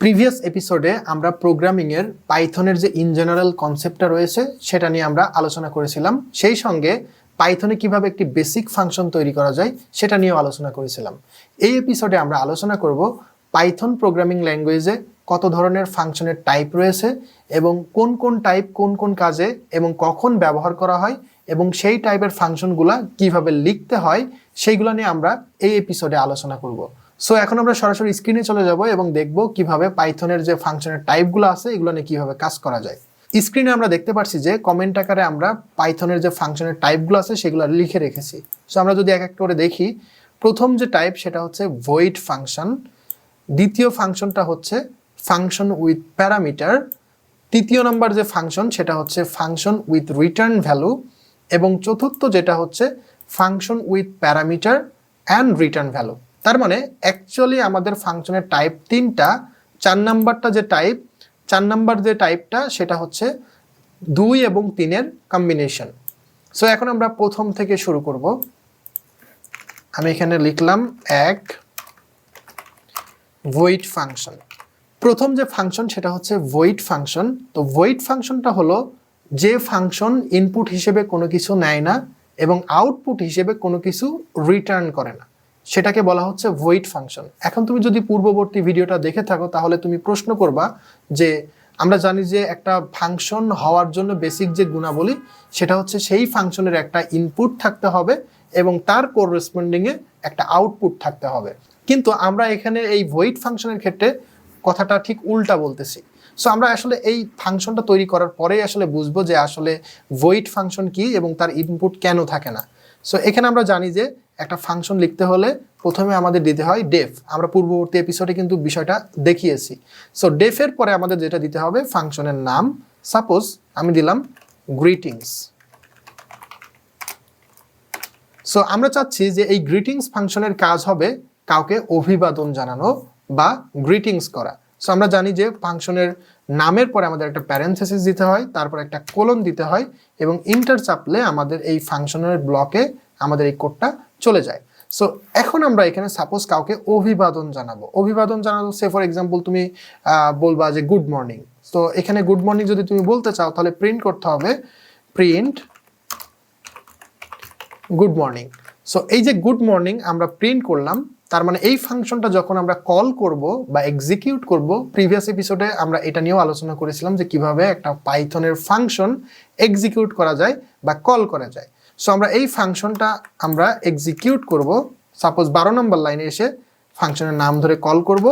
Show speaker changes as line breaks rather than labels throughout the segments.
Previous এপিসোডে আমরা প্রোগ্রামিংয়ের পাইথনের যে ইন জেনারেল কনসেপ্টটা রয়েছে, সেটা নিয়ে আমরা আলোচনা করেছিলাম। সেই সঙ্গে পাইথনে কীভাবে একটি বেসিক ফাংশন তৈরি করা যায়, সেটা নিয়েও আলোচনা করেছিলাম। এই এপিসোডে আমরা আলোচনা করব পাইথন প্রোগ্রামিং ল্যাঙ্গুয়েজে কত ধরনের ফাংশনের টাইপ রয়েছে এবং কোন কোন টাইপ কোন কোন কাজে এবং কখন ব্যবহার করা হয় এবং সেই টাইপের ফাংশনগুলা কীভাবে লিখতে হয়, সেইগুলো নিয়ে আমরা এই এপিসোডে আলোচনা করব। সো এখন আমরা সরাসরি স্ক্রিনে চলে যাব এবং দেখব কীভাবে পাইথনের যে ফাংশনের টাইপগুলো আছে, এগুলো নিয়ে কীভাবে কাজ করা যায়। স্ক্রিনে আমরা দেখতে পাচ্ছি যে কমেন্ট আকারে আমরা পাইথনের যে ফাংশনের টাইপগুলো আছে, সেগুলো লিখে রেখেছি। সো আমরা যদি এক এক করে দেখি, প্রথম যে টাইপ সেটা হচ্ছে ভয়েড ফাংশন দ্বিতীয় ফাংশনটা হচ্ছে ফাংশন উইথ প্যারামিটার তৃতীয় নম্বর যে ফাংশন সেটা হচ্ছে ফাংশন উইথ রিটার্ন ভ্যালু এবং চতুর্থ যেটা হচ্ছে function with parameter and return value তার মানে অ্যাকচুয়ালি আমাদের ফাংশনের টাইপ তিনটা, চার নাম্বারটা যে টাইপ চার নাম্বার যে টাইপটা সেটা হচ্ছে দুই এবং তিনের কম্বিনেশন সো এখন আমরা প্রথম থেকে শুরু করব। আমি এখানে লিখলাম এক ভয়েড ফাংশন প্রথম যে ফাংশন সেটা হচ্ছে ভয়েড ফাংশন তো ভয়েড ফাংশনটা হলো যে ফাংশন ইনপুট হিসেবে কোনো কিছু নেয় না এবং আউটপুট হিসেবে কোনো কিছু রিটার্ন করে না। সেটাকে বলা হচ্ছে ভয়েড ফাংশন এখন তুমি যদি পূর্ববর্তী ভিডিওটা দেখে থাকো, তাহলে তুমি প্রশ্ন করবা যে আমরা জানি যে একটা ফাংশন হওয়ার জন্য বেসিক যে গুণাবলী, সেটা হচ্ছে সেই ফাংশনের একটা ইনপুট থাকতে হবে এবং তার কোররেসপন্ডিংয়ে একটা আউটপুট থাকতে হবে। কিন্তু আমরা এখানে এই ভয়েড ফাংশনের ক্ষেত্রে কথাটা ঠিক উল্টা বলতেছি। সো আমরা আসলে এই ফাংশনটা তৈরি করার পরেই আসলে বুঝব যে আসলে ভয়েড ফাংশন কি এবং তার ইনপুট কেন থাকে না। সো এখানে আমরা জানি যে একটা ফাংশন লিখতে হলে প্রথমে আমাদের দিতে হয় ডেফ আমরা পূর্ববর্তী এপিসোডে কিন্তু বিষয়টা দেখিয়েছি। সো ডেফের পরে আমাদের যেটা দিতে হবে ফাংশনের নাম। সাপোজ আমি দিলাম গ্রিটিংস সো আমরা চাচ্ছি যে এই গ্রিটিংস ফাংশনের কাজ হবে কাউকে অভিবাদন জানানো বা গ্রিটিংস করা। সো আমরা জানি যে ফাংশনের নামের পরে আমাদের একটা প্যারেন্থেসিস দিতে হয়, তারপর একটা কোলন দিতে হয় এবং ইন্টার চাপলে আমাদের এই ফাংশনের ব্লকে আমাদের এই কোডটা চলে যায়। সো এখন আমরা এখানে সাপোজ কাউকে অভিবাদন জানাব। অভিবাদন জানাব সে ফর এক্সাম্পল তুমি বলবা যে গুড মর্নিং তো এখানে গুড মর্নিং যদি তুমি বলতে চাও, তাহলে প্রিন্ট করতে হবে প্রিন্ট গুড মর্নিং সো এই যে গুড মর্নিং আমরা প্রিন্ট করলাম, তার মানে এই ফাংশনটা যখন আমরা কল করব বা এক্সিকিউট করব প্রিভিয়াস এপিসোডে আমরা এটা নিয়েও আলোচনা করেছিলাম যে কীভাবে একটা পাইথনের ফাংশন এক্সিকিউট করা যায় বা কল করা যায়। সো আমরা এই ফাংশনটা আমরা এক্সিকিউট করব। সাপোজ বারো নম্বর লাইনে এসে ফাংশনের নাম ধরে কল করব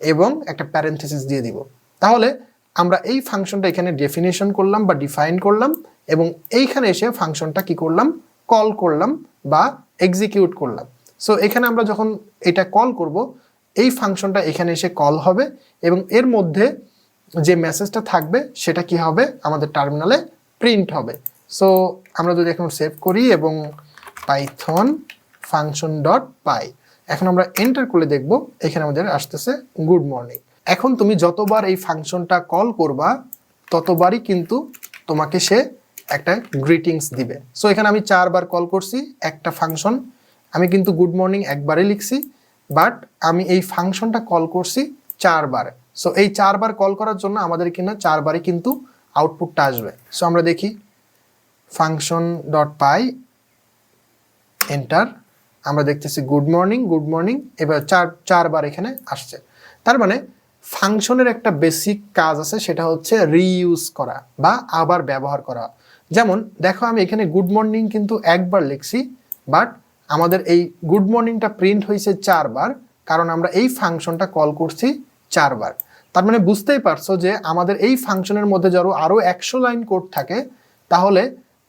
এবং একটা প্যারেন্থেসিস দিয়ে দিব। তাহলে আমরা এই ফাংশনটা এখানে ডেফিনেশন করলাম বা ডিফাইন করলাম এবং এইখানে এসে ফাংশনটা কি করলাম? কল করলাম বা এক্সিকিউট করলাম। সো এখানে আমরা যখন এটা কল করব, এই ফাংশনটা এখানে এসে কল হবে এবং এর মধ্যে যে মেসেজটা থাকবে সেটা কি হবে? আমাদের টার্মিনালে প্রিন্ট হবে। সো আমরা যদি এখন সেভ করি এবং পাইথন ফাংশন ডট পাই এখন আমরা এন্টার করলে দেখব, এখানে আমাদের আসতেছে গুড মর্নিং এখন তুমি যতবার এই ফাংশনটা কল করবা, ততবারই কিন্তু তোমাকে সে একটা গ্রিটিংস দিবে। সো এখানে আমি চারবার কল করছি, একটা ফাংশন আমি কিন্তু গুড মর্নিং একবারই লিখছি বাট আমি এই ফাংশনটা কল করছি চারবার। সো এই চারবার কল করার জন্য আমাদের কিনা চারবারই কিন্তু আউটপুটটা আসবে। সো আমরা দেখি ফাংশন ডট পাই এন্টার আমরা দেখতেছি গুড মর্নিং গুড মর্নিং এবার চার, চারবার এখানে আসছে। তার মানে ফাংশনের একটা বেসিক কাজ আছে, সেটা হচ্ছে রিইউজ করা বা আবার ব্যবহার করা। যেমন, দেখো আমি এখানে গুড মর্নিং কিন্তু একবার লিখছি বাট আমাদের এই গুড মর্নিংটা প্রিন্ট হয়েছে চারবার, কারণ আমরা এই ফাংশনটা কল করছি চারবার। তার মানে বুঝতেই পারছ যে আমাদের এই ফাংশনের মধ্যে যারও আরও একশো লাইন কোড থাকে, তাহলে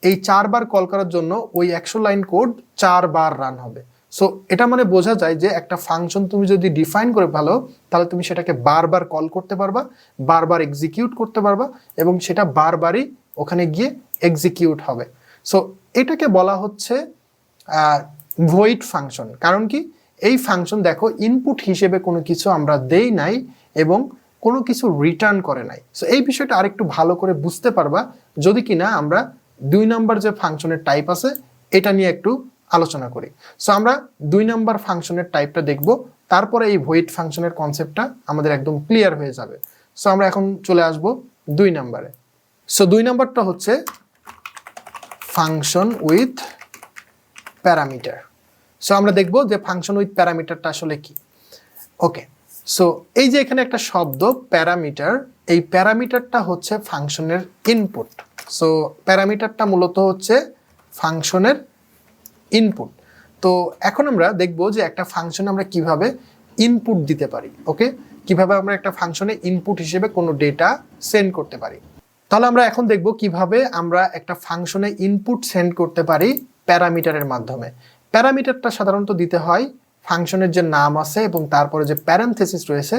এই চারবার কল করার জন্য ওই একশো লাইন কোড চারবার রান হবে। সো এটা মানে বোঝা যায় যে একটা ফাংশন তুমি যদি ডিফাইন করে ভালো তাহলে তুমি সেটাকে বারবার কল করতে পারবা, বারবার এক্সিকিউট করতে পারবা এবং সেটা বারবারই ওখানে গিয়ে এক্সিকিউট হবে। সো এটাকে বলা হচ্ছে ভয়েড ফাংশন কারণ কি? এই ফাংশন দেখো ইনপুট হিসেবে কোনো কিছু আমরা দেই নাই এবং কোনো কিছু রিটার্ন করে নাই। সো এই বিষয়টা আরেকটু ভালো করে বুঝতে পারবা, যদি কিনা আমরা দুই নাম্বার যে ফাংশনের টাইপ আছে, এটা নিয়ে একটু আলোচনা করি। সো আমরা দুই নাম্বার ফাংশনের টাইপটা দেখব, তারপরে এই ভয়েড ফাংশনের কনসেপ্টটা আমাদের একদম ক্লিয়ার হয়ে যাবে। সো আমরা এখন চলে আসব দুই নাম্বারে। সো দুই নাম্বারটা হচ্ছে ফাংশন উইথ প্যারামিটার সো আমরা দেখব যে ফাংশন উইথ প্যারামিটারটা আসলে কি। ওকে সো এই যে এখানে একটা শব্দ প্যারামিটার এই প্যারামিটারটা হচ্ছে ফাংশনের ইনপুট সো প্যারামিটারটা মূলত হচ্ছে ফাংশনের ইনপুট তো এখন আমরা দেখব যে একটা ফাংশনে আমরা কীভাবে ইনপুট দিতে পারি ওকে কীভাবে আমরা একটা ফাংশনে ইনপুট হিসেবে কোনো ডেটা সেন্ড করতে পারি। তাহলে আমরা এখন দেখব কীভাবে আমরা একটা ফাংশনে ইনপুট সেন্ড করতে পারি প্যারামিটারের মাধ্যমে। প্যারামিটারটা সাধারণত দিতে হয় ফাংশনের যে নাম আছে এবং তারপরে যে প্যারেন্থেসিস রয়েছে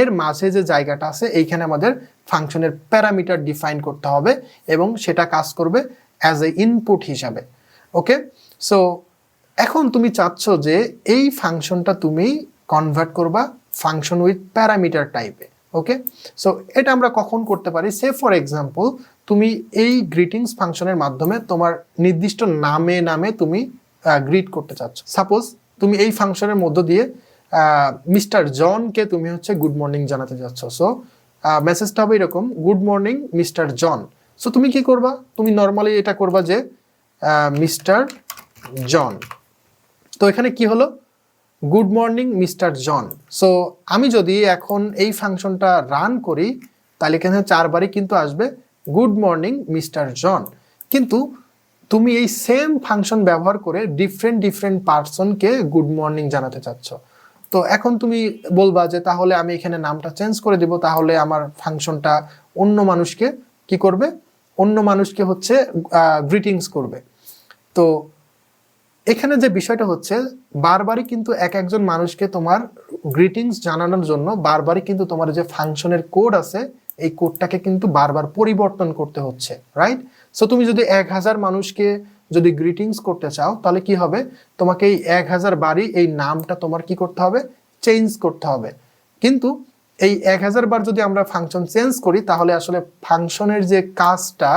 এর মাঝে যে জায়গাটা আছে, এইখানে আমাদের ফাংশনের প্যারামিটার ডিফাইন করতে হবে এবং সেটা কাজ করবে অ্যাজ এ ইনপুট হিসাবে। ওকে সো এখন তুমি চাচ্ছ যে এই ফাংশনটা তুমি কনভার্ট করবা ফাংশন উইথ প্যারামিটার টাইপে ওকে সো এটা আমরা কখন করতে পারি? সে ফর এক্সাম্পল তুমি এই গ্রিটিংস ফাংশনের মাধ্যমে তোমার নির্দিষ্ট নামে নামে তুমি গ্রিট করতে চাচ্ছ। সাপোজ তুমি এই ফাংশনের মধ্য দিয়ে মিস্টার জনকে তুমি হচ্ছে গুড মর্নিং জানাতে যাচ্ছ। সো মেসেজটা হবে এরকম, good morning, mister John. So তুমি কি করবা? তুমি নর্মালি এটা করবা যে মিস্টার জন। তো এখানে কি হলো? Good morning, mister John. So আমি যদি এখন এই ফাংশনটা রান করি, তাহলে এখানে চারবারই কিন্তু আসবে, গুড মর্নিং, মিস্টার জন। কিন্তু তুমি এই সেম ফাংশন ব্যবহার করে ডিফারেন্ট ডিফারেন্ট পার্সনকে গুড মর্নিং জানাতে চাচ্ছ। তো এখন তুমি বলবা যে তাহলে আমি এখানে নামটা চেঞ্জ করে দিব, তাহলে আমার ফাংশনটা অন্য মানুষকে কি করবে? অন্য মানুষকে হচ্ছে গ্রিটিংস করবে। তো এখানে যে বিষয়টা হচ্ছে, বারবারই কিন্তু এক একজন মানুষকে তোমার গ্রিটিংস জানানোর জন্য বারবারই কিন্তু তোমার যে ফাংশনের কোড আছে, এই কোডটাকে কিন্তু বারবার পরিবর্তন করতে হচ্ছে রাইট সো তুমি যদি এক হাজার মানুষকে যদি গ্রিটিংস করতে চাও, তাহলে কি হবে? তোমাকে এই এক হাজার বারই এই নামটা তোমার কি করতে হবে? চেঞ্জ করতে হবে। কিন্তু এই এক হাজার বার যদি আমরা ফাংশন চেঞ্জ করি, তাহলে আসলে ফাংশনের যে কাজটা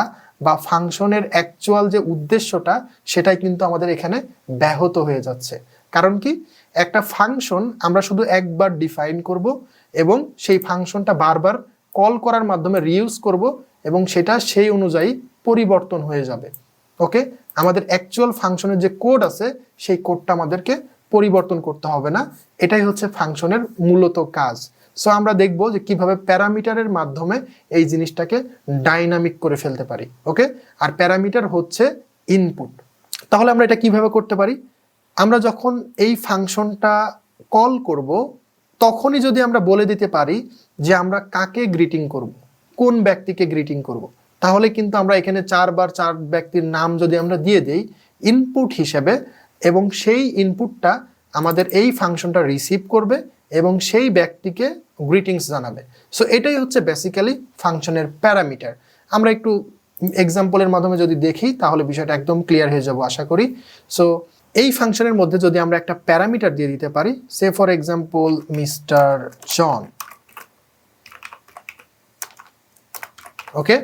বা ফাংশনের অ্যাকচুয়াল যে উদ্দেশ্যটা, সেটাই কিন্তু আমাদের এখানে ব্যাহত হয়ে যাচ্ছে। কারণ কি? একটা ফাংশন আমরা শুধু একবার ডিফাইন করব এবং সেই ফাংশনটা বারবার কল করার মাধ্যমে রিউজ করব এবং সেটা সেই অনুযায়ী পরিবর্তন হয়ে যাবে। ওকে আমাদের অ্যাকচুয়াল ফাংশনের যে কোড আছে, সেই কোডটা আমাদেরকে পরিবর্তন করতে হবে না। এটাই হচ্ছে ফাংশনের মূলত কাজ। সো আমরা দেখব যে কীভাবে প্যারামিটারের মাধ্যমে এই জিনিসটাকে ডাইনামিক করে ফেলতে পারি ওকে আর প্যারামিটার হচ্ছে ইনপুট তাহলে আমরা এটা কীভাবে করতে পারি? আমরা যখন এই ফাংশনটা কল করব, তখনই যদি আমরা বলে দিতে পারি যে আমরা কাকে গ্রিটিং করব, কোন ব্যক্তিকে গ্রিটিং করব তাহলে কিন্তু আমরা এখানে চারবার চার ব্যক্তির নাম যদি আমরা দিয়ে দেই ইনপুট হিসেবে, এবং সেই ইনপুটটা আমাদের এই ফাংশনটা রিসিভ করবে এবং সেই ব্যক্তিকে গ্রিটিংস জানাবে। সো এটাই হচ্ছে বেসিক্যালি ফাংশনের প্যারামিটার আমরা একটু এক্সাম্পলের মাধ্যমে যদি দেখি, তাহলে বিষয়টা একদম ক্লিয়ার হয়ে যাব আশা করি। সো এই ফাংশনের মধ্যে যদি আমরা একটা প্যারামিটার দিয়ে দিতে পারি say for example mister John okay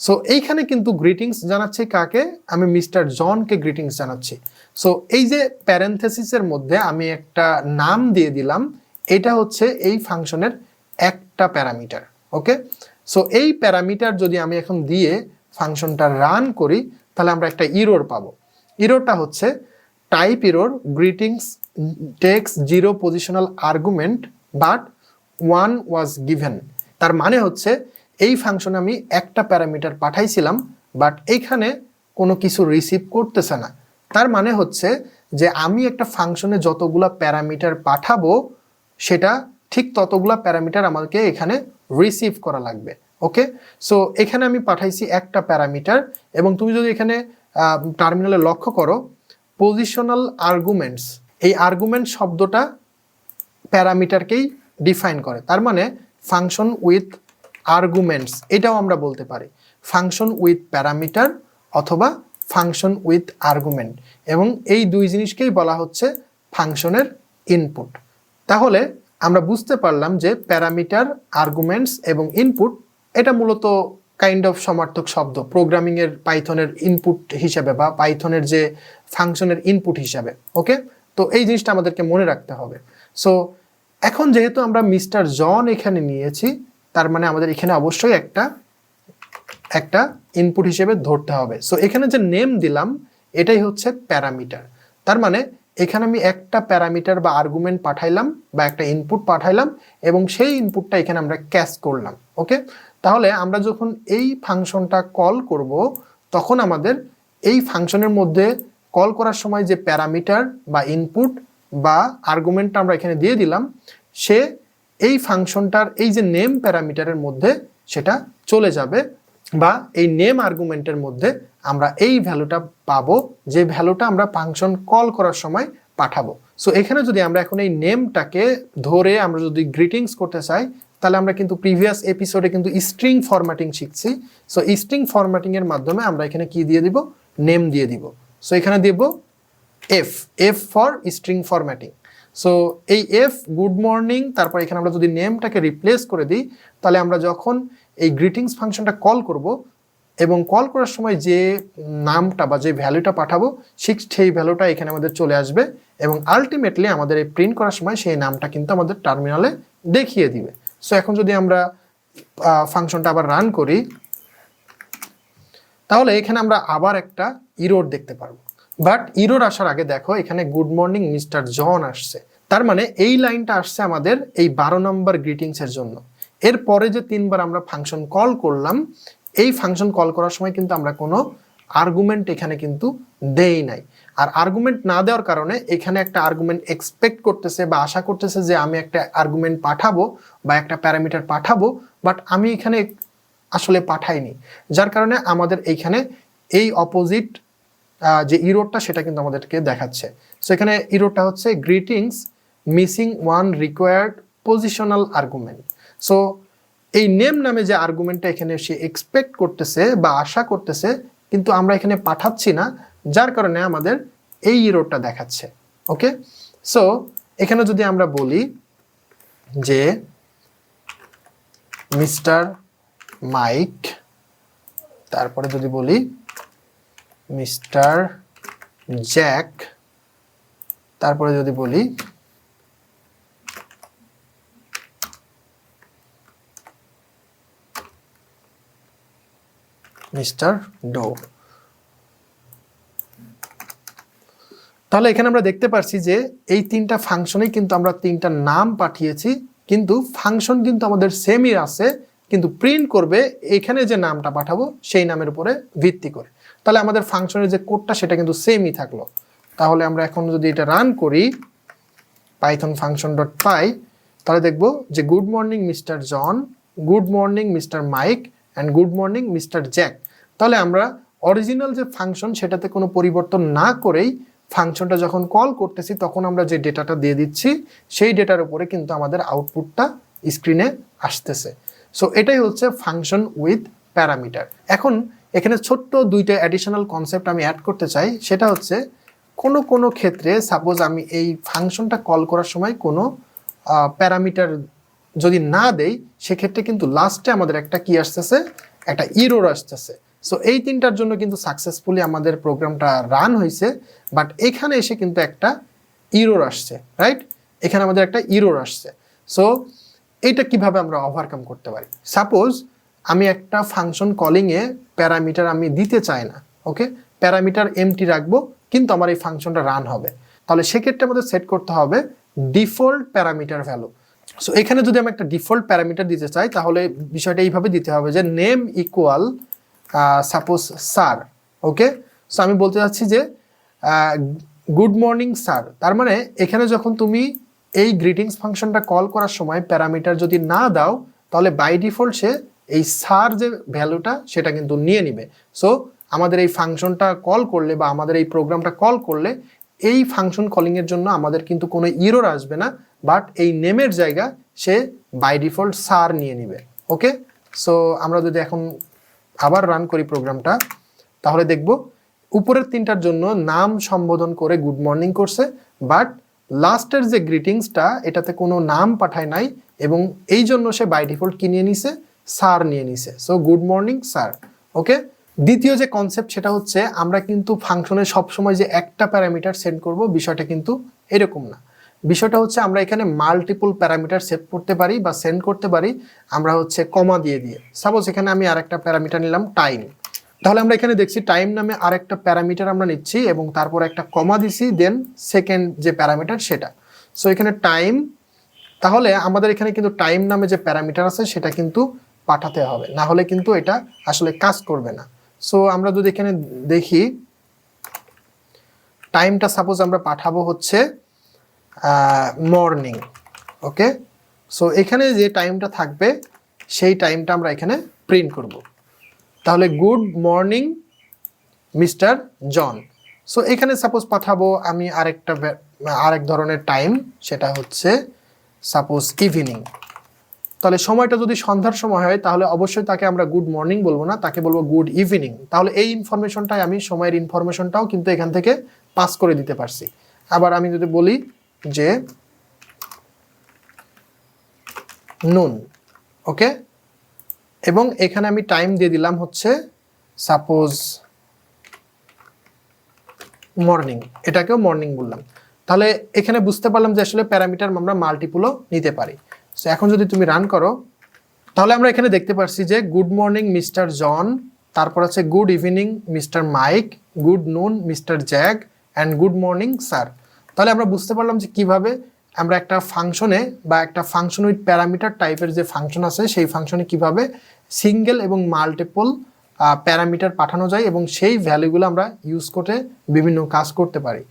so এইখানে কিন্তু গ্রিটিংস জানাচ্ছি কাকে? আমি মিস্টার জনকে গ্রিটিংস জানাচ্ছি। সো এই যে প্যারেন্থেসিসের মধ্যে আমি একটা নাম দিয়ে দিলাম, এটা হচ্ছে এই ফাংশনের একটা প্যারামিটার ওকে সো এই প্যারামিটার যদি আমি এখন দিয়ে ফাংশনটা রান করি, তাহলে আমরা একটা ইরোর পাবো। ইরোরটা হচ্ছে type error greetings takes zero positional argument but one was given তার মানে হচ্ছে এই ফাংশনে আমি একটা প্যারামিটার পাঠাইছিলাম বাট এইখানে কোনো কিছু রিসিভ করতেছে না। তার মানে হচ্ছে যে আমি একটা ফাংশনে যতগুলা প্যারামিটার পাঠাবো, সেটা ঠিক ততগুলা প্যারামিটার আমাকে এখানে রিসিভ করা লাগবে ওকে সো এখানে আমি পাঠাইছি একটা প্যারামিটার, এবং তুমি যদি এখানে টার্মিনালে লক্ষ্য করো পজিশনাল আর্গুমেন্টস এই আর্গুমেন্ট শব্দটা প্যারামিটারকেই ডিফাইন করে। তার মানে ফাংশন উইথ আর্গুমেন্টস এটাও আমরা বলতে পারি। ফাংশন উইথ প্যারামিটার অথবা ফাংশন উইথ আর্গুমেন্ট এবং এই দুই জিনিসকেই বলা হচ্ছে ফাংশনের ইনপুট তাহলে আমরা বুঝতে পারলাম যে প্যারামিটার আর্গুমেন্টস এবং ইনপুট এটা মূলত কাইন্ড অফ সমার্থক শব্দ প্রোগ্রামিংয়ের পাইথনের ইনপুট হিসাবে বা পাইথনের যে ফাংশনের ইনপুট হিসাবে ওকে তো এই জিনিসটা আমাদেরকে মনে রাখতে হবে। সো এখন যেহেতু আমরা মিস্টার জন এখানে নিয়েছি তার মানে আমাদের এখানে অবশ্যই একটা একটা ইনপুট হিসেবে ধরতে হবে। সো এখানে যে নেম দিলাম, এটাই হচ্ছে প্যারামিটার। তার মানে এখানে আমি একটা প্যারামিটার বা আর্গুমেন্ট পাঠাইলাম বা একটা ইনপুট পাঠাইলাম এবং সেই ইনপুটটা এখানে আমরা ক্যাশ করলাম ওকে তাহলে আমরা যখন এই ফাংশনটা কল করব, তখন আমাদের এই ফাংশনের মধ্যে কল করার সময় যে প্যারামিটার বা ইনপুট বা আর্গুমেন্টটা আমরা এখানে দিয়ে দিলাম, সে এই ফাংশনটার, এই যে নেম প্যারামিটারের মধ্যে সেটা চলে যাবে বা এই নেম আর্গুমেন্টের মধ্যে আমরা এই ভ্যালুটা পাবো, যে ভ্যালুটা আমরা ফাংশন কল করার সময় পাঠাবো। সো এখানে যদি আমরা এখন এই নেমটাকে ধরে আমরা যদি গ্রিটিংস করতে চাই, তাহলে আমরা কিন্তু প্রিভিয়াস এপিসোডে কিন্তু স্ট্রিং ফরম্যাটিং শিখছি। সো স্ট্রিং ফরম্যাটিংয়ের মাধ্যমে আমরা এখানে কি দিয়ে দিব? নেম দিয়ে দিব। সো এখানে দিব F F for string formatting so এই এফ গুড মর্নিং তারপর এখানে আমরা যদি নেমটাকে রিপ্লেস করে দিই, তাহলে আমরা যখন এই গ্রিটিংস ফাংশনটা কল করব এবং কল করার সময় যে নামটা বা যে ভ্যালুটা পাঠাবো, ঠিক সেই ভ্যালুটা এখানে আমাদের চলে আসবে এবং আলটিমেটলি আমাদের এই প্রিন্ট করার সময় সেই নামটা কিন্তু আমাদের টার্মিনালে দেখিয়ে দিবে। সো এখন যদি আমরা ফাংশনটা আবার রান করি, তাহলে এখানে আমরা আবার একটা ইরোর দেখতে পারব। বাট ইরোর আসার আগে দেখো, এখানে গুড মর্নিং মিস্টার জন আসছে। তার মানে এই লাইনটা আসছে আমাদের এই বারো নম্বর গ্রিটিংস এর জন্য। এরপরে যে তিনবার আমরা ফাংশন কল করলাম, এই ফাংশন কল করার সময় কিন্তু আমরা কোনো আর্গুমেন্ট এখানে কিন্তু দেই নাই। আর আর্গুমেন্ট না দেওয়ার কারণে এখানে একটা আর্গুমেন্ট এক্সপেক্ট করতেছে বা আশা করতেছে যে আমি একটা আর্গুমেন্ট পাঠাবো বা একটা প্যারামিটার পাঠাবো বাট আমি এখানে আসলে পাঠাইনি। যার কারণে আমাদের এইখানে এই অপোজিট যে ইরোডটা সেটা কিন্তু আমাদেরকে দেখাচ্ছে। সো এখানে ইরোডটা হচ্ছে greetings missing one required positional argument so এই নেম নামে যে আর্গুমেন্টটা এখানে সে এক্সপেক্ট করতেছে বা আশা করতেছে, কিন্তু আমরা এখানে পাঠাচ্ছি না, যার কারণে আমাদের এই ইরোডটা দেখাচ্ছে। ওকে সো এখানে যদি আমরা বলি যে মিস্টার মাইক তারপরে যদি বলি মিস্টার জ্যাক। তারপরে যদি বলি, মিস্টার ডো। তাহলে এখানে আমরা দেখতে পারছি যে এই তিনটা ফাংশনেই কিন্তু আমরা তিনটা নাম পাঠিয়েছি, কিন্তু ফাংশন কিন্তু আমাদের সেমই আছে। কিন্তু প্রিন্ট করবে এখানে যে নামটা পাঠাবো, সেই নামের উপরে ভিত্তি করে। তাহলে আমাদের ফাংশনের যে কোডটা সেটা কিন্তু সেমই থাকল। তাহলে আমরা এখন যদি এটা রান করি পাইথন ফাংশন ডট পাই তাহলে দেখব যে good morning mister John good morning mister Mike and good morning mister Jack তাহলে আমরা অরিজিনাল যে ফাংশন সেটাতে কোনো পরিবর্তন না করেই ফাংশনটা যখন কল করতেছি, তখন আমরা যে ডেটাটা দিয়ে দিচ্ছি, সেই ডেটার উপরে কিন্তু আমাদের আউটপুটটা স্ক্রিনে আসতেছে। সো এটাই হচ্ছে ফাংশন উইথ প্যারামিটার এখন এখানে ছোট্ট দুইটা অ্যাডিশনাল কনসেপ্ট আমি অ্যাড করতে চাই। সেটা হচ্ছে কোনো কোনো ক্ষেত্রে সাপোজ আমি এই ফাংশনটা কল করার সময় কোনো প্যারামিটার যদি না দেই, সেক্ষেত্রে কিন্তু লাস্টে আমাদের একটা কি আসতেছে? একটা ইরোর আসতেছে। সো এই তিনটার জন্য কিন্তু সাকসেসফুলি আমাদের প্রোগ্রামটা রান হয়েছে। বাট এখানে এসে কিন্তু একটা ইরোর আসছে রাইট এখানে আমাদের একটা ইরোর আসছে। সো এইটা কীভাবে আমরা ওভারকাম করতে পারি? সাপোজ আমি একটা ফাংশন কলিংয়ে প্যারামিটার আমি দিতে চাই না ওকে প্যারামিটার এমটি রাখব, কিন্তু আমার এই ফাংশনটা রান হবে। তাহলে সেক্ষেত্রে আমাদের সেট করতে হবে ডিফল্ট প্যারামিটার ভ্যালু সো এখানে যদি আমি একটা ডিফল্ট প্যারামিটার দিতে চাই, তাহলে বিষয়টা এইভাবে দিতে হবে যে name equal suppose sir okay so আমি বলতে চাচ্ছি যে গুড মর্নিং স্যার তার মানে এখানে যখন তুমি এই গ্রিটিংস ফাংশনটা কল করার সময় প্যারামিটার যদি না দাও, তাহলে বাই ডিফল্ট সে এই সার যে ভ্যালুটা সেটা কিন্তু নিয়ে নিবে। সো আমাদের এই ফাংশনটা কল করলে বা আমাদের এই প্রোগ্রামটা কল করলে, এই ফাংশন কলিংয়ের জন্য আমাদের কিন্তু কোনো ইরোর আসবে না বাট এই নেমের জায়গা সে বাই ডিফল্ট সার নিয়ে নিবে। ওকে সো আমরা যদি এখন আবার রান করি প্রোগ্রামটা তাহলে দেখব, উপরের তিনটার জন্য নাম সম্বোধন করে গুড মর্নিং করছে বাট লাস্টের যে গ্রিটিংসটা এটাতে কোনো নাম পাঠায় নাই এবং এই জন্য সে বাই ডিফল্ট কি নিয়ে নিছে? স্যার নিয়ে নিছে। So good morning sir okay দ্বিতীয় যে কনসেপ্ট সেটা হচ্ছে, আমরা কিন্তু ফাংশনে সবসময় যে একটা প্যারামিটার সেন্ড করব, বিষয়টা কিন্তু এরকম না। বিষয়টা হচ্ছে, আমরা এখানে মাল্টিপল প্যারামিটার সেট করতে পারি বা সেন্ড করতে পারি, আমরা হচ্ছে কমা দিয়ে দিয়ে। সাপোজ এখানে আমি আরেকটা প্যারামিটার নিলাম টাইম তাহলে আমরা এখানে দেখছি টাইম নামে আরেকটা প্যারামিটার আমরা নিচ্ছি এবং তারপর একটা কমা দিছি দেন সেকেন্ড যে প্যারামিটার সেটা। সো এখানে টাইম তাহলে আমাদের এখানে কিন্তু টাইম নামে যে প্যারামিটার আছে, সেটা কিন্তু পাঠাতে হবে। না হলে কিন্তু এটা আসলে কাজ করবে না। সো আমরা যদি এখানে দেখি টাইমটা সাপোজ আমরা পাঠাবো হচ্ছে মর্নিং ওকে সো এখানে যে টাইমটা থাকবে, সেই টাইমটা আমরা এখানে প্রিন্ট করব। তাহলে good morning, mister John. So এখানে সাপোজ পাঠাবো আমি আরেকটা আরেক ধরনের টাইম সেটা হচ্ছে সাপোজ ইভিনিং তাহলে সময়টা যদি সন্ধ্যার সময় হয়, তাহলে অবশ্যই তাকে আমরা গুড মর্নিং বলব না, তাকে বলব গুড ইভিনিং তাহলে এই ইনফরমেশনটাই আমি সময়ের ইনফরমেশনটাও কিন্তু এখান থেকে পাস করে দিতে পারছি। আবার আমি যদি বলি যে নুন ওকে এবং এখানে আমি টাইম দিয়ে দিলাম হচ্ছে সাপোজ মর্নিং এটাকেও মর্নিং বললাম। তাহলে এখানে বুঝতে পারলাম যে আসলে প্যারামিটার আমরা মাল্টিপুলও নিতে পারি। সো এখন যদি তুমি রান করো, তাহলে আমরা এখানে দেখতে পাচ্ছি যে গুড মর্নিং মিস্টার জন তারপর আছে good evening mister Mike good noon mister Jack and good morning sir তাহলে আমরা বুঝতে পারলাম যে কীভাবে আমরা একটা ফাংশনে বা একটা ফাংশন উইথ প্যারামিটার টাইপের যে ফাংশন আছে, সেই ফাংশনে কীভাবে সিঙ্গেল এবং মাল্টিপল প্যারামিটার পাঠানো যায় এবং সেই ভ্যালুগুলো আমরা ইউজ করে বিভিন্ন কাজ করতে পারি।